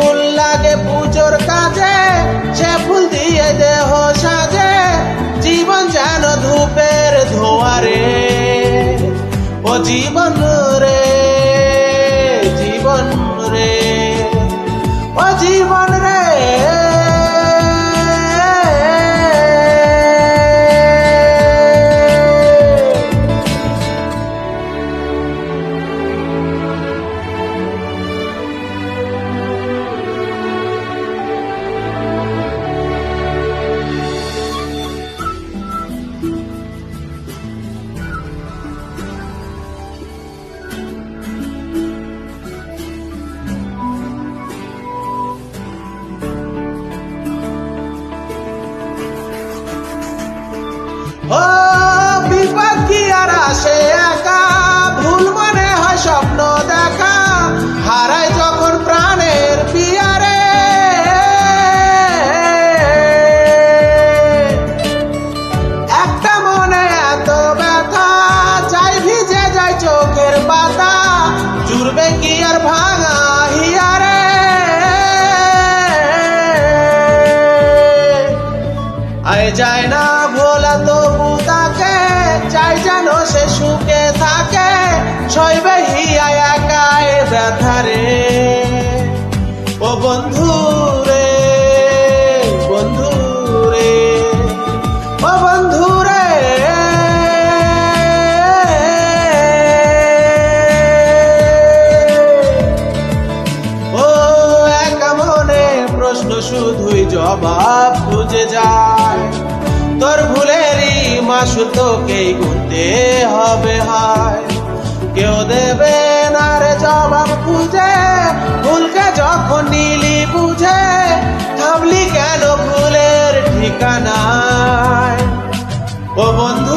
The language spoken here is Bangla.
ফুল লাগে পুজোর কাজে, সে ফুল দিয়ে দেহ সাজে, জীবন যেন ধূপের ধোয়ারে ও জীবন ও বিপদ আসে ভুল মনে হয় স্বপ্ন দেখা। হারায় যখন প্রাণের পিয়ারে। একটা মনে ব্যথা ভিজে চোখের ভাঙা হিয়ারে। আয় যায় না চাই যেন সে সুখে থাকে, সইবে হিয়া একায় ব্যথারে ও বন্ধু রে বন্ধু রে বন্ধু রে। প্রশ্ন শুধুই জবাব খুঁজে ভুলেরই মাসুল তোকেই গুনতে হবে, হয়। কেউ দেবে না রে জবাব খুঁজে, ভুলকে যখন নিলি বুঝে, থামলি কেন ভুলের ঠিকানায়? ও বন্ধু